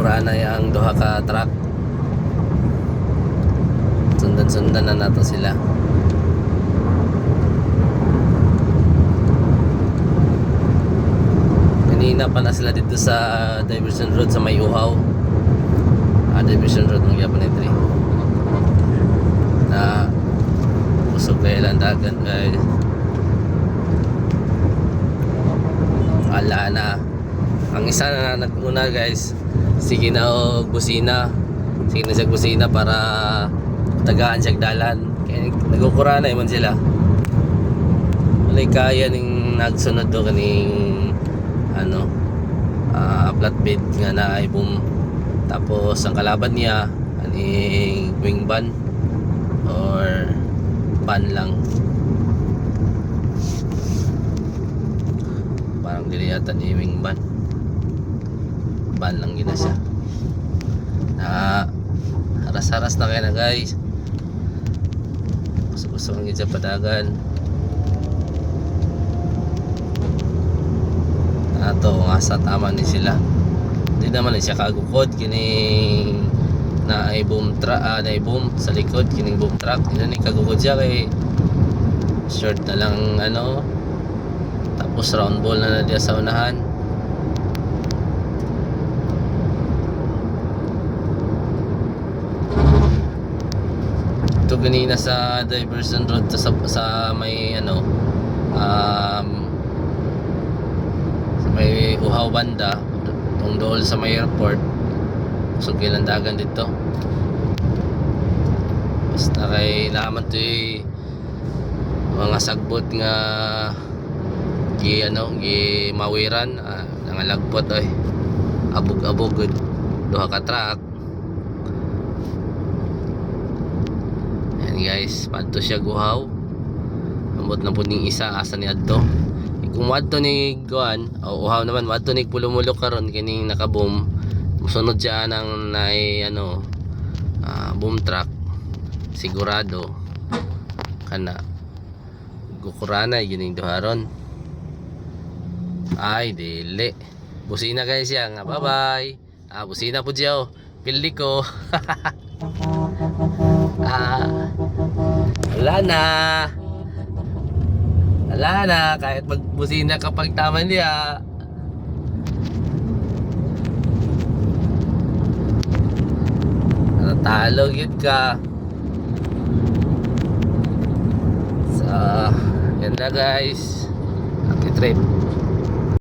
na ang duha ka truck. Sundan-sundan na nato sila. Kanina pa na sila dito sa diversion road sa may uhaw ah, diversion road ng Yapan 3 na usog kaya lang dagan guys ala na ang isa na naguna guys sige na og busina. Sige na siya busina para tagaan siya dalan. Kaya nagukura na man sila. Walay kaya ning nagsunod do kaning ano ah, flatbed nga na ay boom. Tapos ang kalaban niya aning wing van or van lang. Parang dili yata ni wing van van lang gina siya. Na haras-haras na kayo na guys. Gusto kong gidya padagan ato nga sa tama ni sila. Hindi naman siya kagukod kining na ay boom truck ah, na boom sa likod kining boom truck. Hindi ni kagukod siya kay short na lang ano tapos round ball na na diya sa unahan ito ganina sa diversion road sa, sa may ano um, sa may uhaw banda tong dool sa may airport. So dagan dito? Basta kay laman to eh, mga sagbot nga gi ano gi mawiran ah, nangalagpot oy. Abog-abog duha ka truck guys, padto siya guhaw. Ambot na po ning isa asa ni adto. Eh, Kung wadto ni Guan, o uhaw naman wadto ni pulumulok karon kining nakaboom. Musunod siya nang nai ano ah, boom truck. Sigurado kana gukurana yun yung duharon. Ay, dili. Busina guys yan. nga. Bye-bye. Ah, busina po diyo. Pildi ko. na. Wala na. Kahit magbusina kapag tama niya. Natalo yun ka. So, yan na guys. Happy trip.